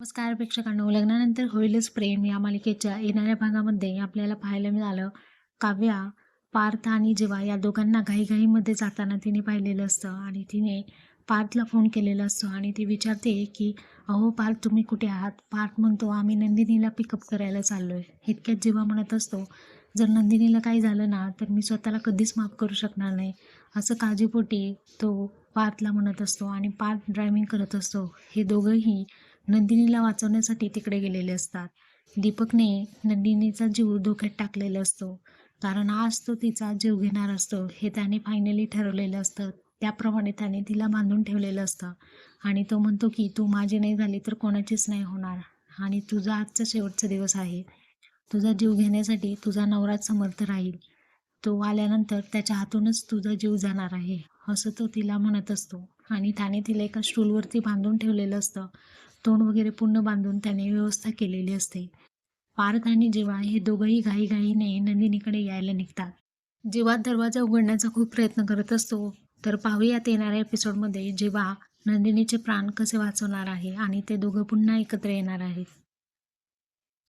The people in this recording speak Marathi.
नमस्कार प्रेक्षकांनो लग्नानंतर होईलच प्रेम या मालिकेच्या येणाऱ्या भागामध्ये आपल्याला पाहायला मिळालं काव्या पार्थ आणि जिवा या दोघांना घाईघाईमध्ये जाताना तिने पाहिलेलं असतं आणि तिने पार्थला फोन केलेला असतो आणि ती विचारते की अहो पार्थ तुम्ही कुठे आहात? पार्थ म्हणतो आम्ही नंदिनीला पिकअप करायला चाललो आहे इतक्यात जेव्हा म्हणत असतो जर नंदिनीला काही झालं ना तर मी स्वतःला कधीच माफ करू शकणार नाही. असं काळजीपोटी तो पार्थला म्हणत असतो आणि पार्थ ड्रायव्हिंग करत असतो. हे दोघंही नंदिनीला वाचवण्यासाठी तिकडे गेलेले असतात. दीपकने नंदिनीचा जीव धोक्यात टाकलेला असतो. कारण आज तो तिचा जीव घेणार असतो हे त्याने फायनली ठरवलेलं असतं. त्याप्रमाणे त्याने तिला बांधून ठेवलेलं असतं. आणि तो म्हणतो की तू माझी नाही झाली तर कोणाचीच नाही होणार. आणि तुझा आजचा शेवटचा दिवस आहे. तुझा जीव घेण्यासाठी तुझा नवराच समर्थ राहील. तो आल्यानंतर त्याच्या हातूनच तुझा जीव जाणार आहे. असं तो तिला म्हणत असतो. आणि त्याने तिला एका स्टूलवरती बांधून ठेवलेलं असतं. तोंड वगैरे पूर्ण बांधून त्याने व्यवस्था केलेली असते. पार्थ आणि जिवा हे दोघंही घाईघाईने नंदिनीकडे यायला निघतात. जेव्हा दरवाजा उघडण्याचा खूप प्रयत्न करत असतो तर पाहूयात येणाऱ्या एपिसोडमध्ये जिवा नंदिनीचे प्राण कसे वाचवणार आहे आणि ते दोघं पुन्हा एकत्र येणार आहेत.